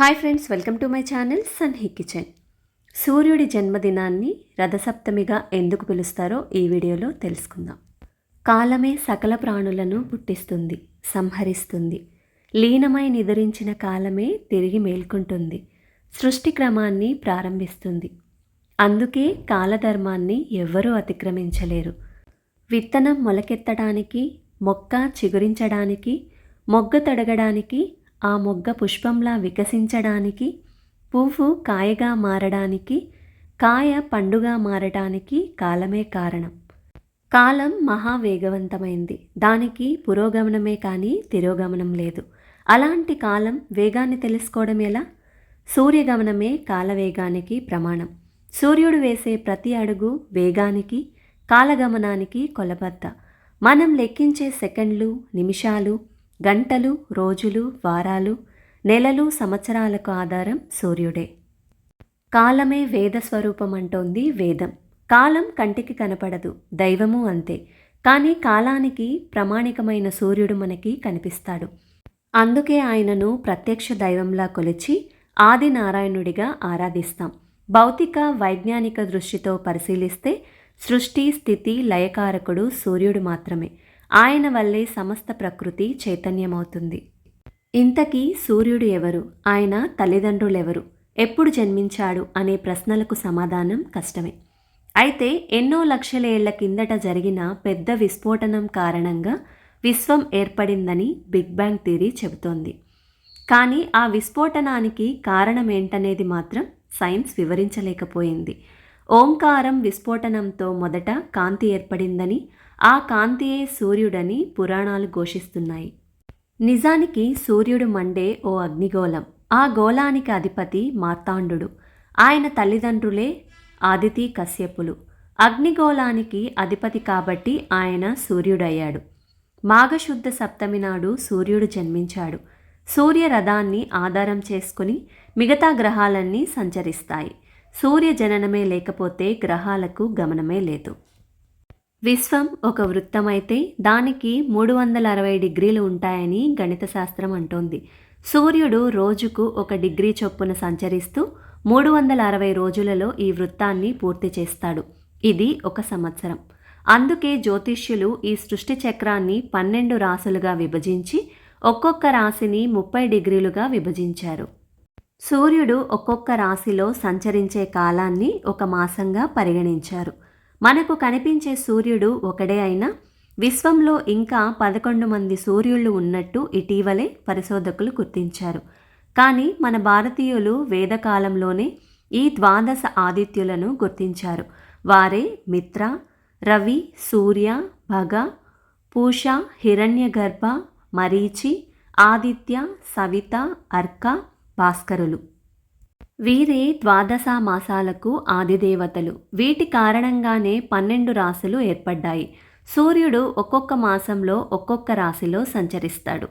Hi friends welcome to my channel Sanhi kitchen. సూర్యుడి జన్మదినాన్ని రథసప్తమిగా ఎందుకు పిలుస్తారో ఈ వీడియోలో తెలుసుకుందాం. కాలమే సకల ప్రాణులను పుట్టిస్తుంది సంహరిస్తుంది. లీనమై నిద్రించిన కాలమే తిరిగి మేల్కొంటుంది సృష్టి క్రమాన్ని ప్రారంభిస్తుంది. అందుకే కాలధర్మాన్ని ఎవ్వరూ అతిక్రమించలేరు. విత్తనం మొలకెత్తడానికి మొక్క చిగురించడానికి మొగ్గ తొడగడానికి ఆ మొగ్గ పుష్పంలా వికసించడానికి పువ్వు కాయగా మారడానికి కాయ పండుగా మారటానికి కాలమే కారణం. కాలం మహావేగవంతమైంది. దానికి పురోగమనమే కానీ తిరోగమనం లేదు. అలాంటి కాలం వేగాన్ని తెలుసుకోవడం ఎలా? సూర్యగమనమే కాలవేగానికి ప్రమాణం. సూర్యుడు వేసే ప్రతి అడుగు వేగానికి కాలగమనానికి కొలబద్ద. మనం లెక్కించే సెకండ్లు నిమిషాలు గంటలు రోజులు వారాలు నెలలు సంవత్సరాలకు ఆధారం సూర్యుడే. కాలమే వేద స్వరూపం అంటోంది వేదం. కాలం కంటికి కనపడదు దైవము అంతే. కానీ కాలానికి ప్రామాణికమైన సూర్యుడు మనకి కనిపిస్తాడు. అందుకే ఆయనను ప్రత్యక్ష దైవంలా కొలిచి ఆది నారాయణుడిగా ఆరాధిస్తాం. భౌతిక వైజ్ఞానిక దృష్టితో పరిశీలిస్తే సృష్టి స్థితి లయకారకుడు సూర్యుడు మాత్రమే. ఆయన వల్లే సమస్త ప్రకృతి చైతన్యమవుతుంది. ఇంతకీ సూర్యుడు ఎవరు? ఆయన తల్లిదండ్రులెవరు? ఎప్పుడు జన్మించాడు? అనే ప్రశ్నలకు సమాధానం కష్టమే. అయితే ఎన్నో లక్షల ఏళ్ళ కిందట జరిగిన పెద్ద విస్ఫోటనం కారణంగా విశ్వం ఏర్పడిందని బిగ్ బ్యాంగ్ థియరీ చెబుతోంది. కానీ ఆ విస్ఫోటనానికి కారణం ఏంటనేది మాత్రం సైన్స్ వివరించలేకపోయింది. ఓంకారం విస్ఫోటనంతో మొదట కాంతి ఏర్పడిందని ఆ కాంతియే సూర్యుడని పురాణాలు ఘోషిస్తున్నాయి. నిజానికి సూర్యుడు మండే ఓ అగ్నిగోళం. ఆ గోళానికి అధిపతి మార్తాండు ఆయన తల్లిదండ్రులే ఆదితి కశ్యపులు. అగ్నిగోళానికి అధిపతి కాబట్టి ఆయన సూర్యుడయ్యాడు. మాఘశుద్ధ సప్తమి నాడు సూర్యుడు జన్మించాడు. సూర్యరథాన్ని ఆధారం చేసుకుని మిగతా గ్రహాలన్నీ సంచరిస్తాయి. సూర్య జననమే లేకపోతే గ్రహాలకు గమనమే లేదు. విశ్వం ఒక వృత్తమైతే దానికి మూడు వందల అరవై డిగ్రీలు ఉంటాయని గణిత శాస్త్రం అంటోంది. సూర్యుడు రోజుకు ఒక డిగ్రీ చొప్పున సంచరిస్తూ మూడు వందల అరవై రోజులలో ఈ వృత్తాన్ని పూర్తి చేస్తాడు. ఇది ఒక సంవత్సరం. అందుకే జ్యోతిష్యులు ఈ సృష్టి చక్రాన్ని పన్నెండు రాసులుగా విభజించి ఒక్కొక్క రాశిని ముప్పై డిగ్రీలుగా విభజించారు. సూర్యుడు ఒక్కొక్క రాశిలో సంచరించే కాలాన్ని ఒక మాసంగా పరిగణించారు. మనకు కనిపించే సూర్యుడు ఒకడే అయినా విశ్వంలో ఇంకా పదకొండు మంది సూర్యుళ్ళు ఉన్నట్టు ఇటీవలే పరిశోధకులు గుర్తించారు. కానీ మన భారతీయులు వేదకాలంలోనే ఈ ద్వాదశ ఆదిత్యులను గుర్తించారు. వారే మిత్ర రవి సూర్య భగ పూష హిరణ్యగర్భ మరీచి ఆదిత్య సవిత అర్క భాస్కరులు. వీరే ద్వాదశ మాసాలకు ఆదిదేవతలు. వీటి కారణంగానే పన్నెండు రాశులు ఏర్పడ్డాయి. సూర్యుడు ఒక్కొక్క మాసంలో ఒక్కొక్క రాశిలో సంచరిస్తాడు.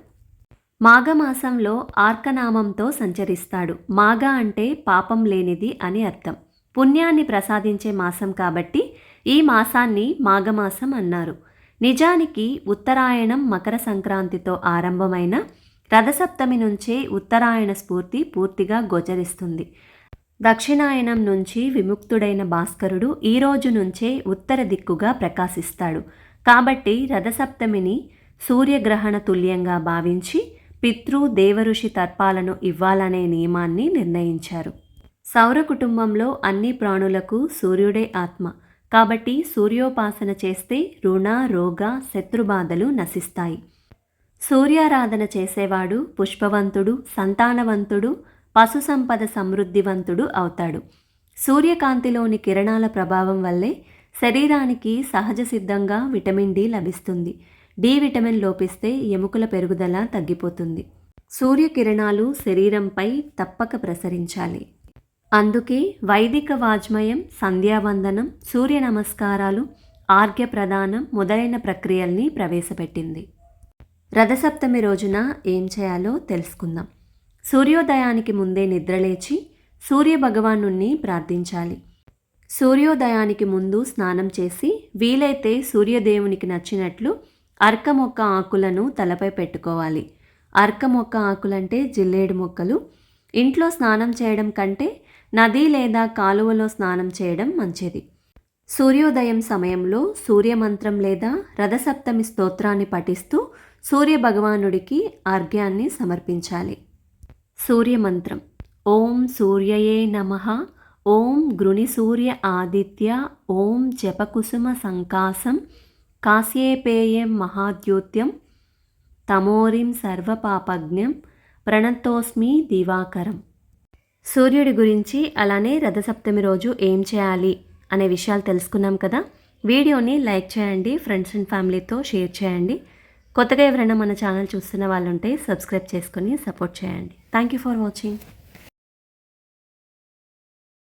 మాఘమాసంలో ఆర్కనామంతో సంచరిస్తాడు. మాఘ అంటే పాపం లేనిది అని అర్థం. పుణ్యాన్ని ప్రసాదించే మాసం కాబట్టి ఈ మాసాన్ని మాఘమాసం అన్నారు. నిజానికి ఉత్తరాయణం మకర సంక్రాంతితో ఆరంభమైన రథసప్తమి నుంచే ఉత్తరాయణ స్ఫూర్తి పూర్తిగా గోచరిస్తుంది. దక్షిణాయనం నుంచి విముక్తుడైన భాస్కరుడు ఈ రోజు నుంచే ఉత్తర దిక్కుగా ప్రకాశిస్తాడు. కాబట్టి రథసప్తమిని సూర్యగ్రహణ తుల్యంగా భావించి పితృ దేవఋషి తర్పాలను ఇవ్వాలనే నియమాన్ని నిర్ణయించారు. సౌర కుటుంబంలో అన్ని ప్రాణులకు సూర్యుడే ఆత్మ. కాబట్టి సూర్యోపాసన చేస్తే రుణ రోగ శత్రుబాధలు నశిస్తాయి. సూర్యారాధన చేసేవాడు పుష్పవంతుడు సంతానవంతుడు పశు సంపద సమృద్ధివంతుడు అవుతాడు. సూర్యకాంతిలోని కిరణాల ప్రభావం వల్లే శరీరానికి సహజ సిద్ధంగా విటమిన్ డి లభిస్తుంది. డి విటమిన్ లోపిస్తే ఎముకల పెరుగుదల తగ్గిపోతుంది. సూర్యకిరణాలు శరీరంపై తప్పక ప్రసరించాలి. అందుకే వైదిక వాజ్మయం సంధ్యావందనం సూర్య నమస్కారాలు ఆర్ఘ్య ప్రదానం మొదలైన ప్రక్రియల్ని ప్రవేశపెట్టింది. రథసప్తమి రోజున ఏం చేయాలో తెలుసుకుందాం. సూర్యోదయానికి ముందే నిద్రలేచి సూర్య భగవాను ప్రార్థించాలి. సూర్యోదయానికి ముందు స్నానం చేసి వీలైతే సూర్యదేవునికి నచ్చినట్లు అర్క మొక్క ఆకులను తలపై పెట్టుకోవాలి. అర్క మొక్క ఆకులంటే జిల్లేడు మొక్కలు. ఇంట్లో స్నానం చేయడం కంటే నది లేదా కాలువలో స్నానం చేయడం మంచిది. సూర్యోదయం సమయంలో సూర్యమంత్రం లేదా రథసప్తమి స్తోత్రాన్ని పఠిస్తూ సూర్య భగవానుడికి అర్ఘ్యాన్ని సమర్పించాలి. సూర్యమంత్రం. ఓం సూర్యయే నమ. ఓం గృణి సూర్య ఆదిత్య. ఓం జపకుసుమ సంకాసం. కాశ్యేపేయం మహాద్యోత్యం. తమోరిం సర్వపాపజ్ఞం. ప్రణతోస్మి దివాకరం. సూర్యుడి గురించి అలానే రథసప్తమి రోజు ఏం చేయాలి అనే విషయాలు తెలుసుకున్నాం కదా? వీడియోని లైక్ చేయండి ఫ్రెండ్స్ అండ్ ఫ్యామిలీతో షేర్ చేయండి. కొత్తగా ఎవరైనా మన ఛానల్ చూస్తున్న వాళ్ళు ఉంటే సబ్స్క్రైబ్ చేసుకొని సపోర్ట్ చేయండి. Thank you for watching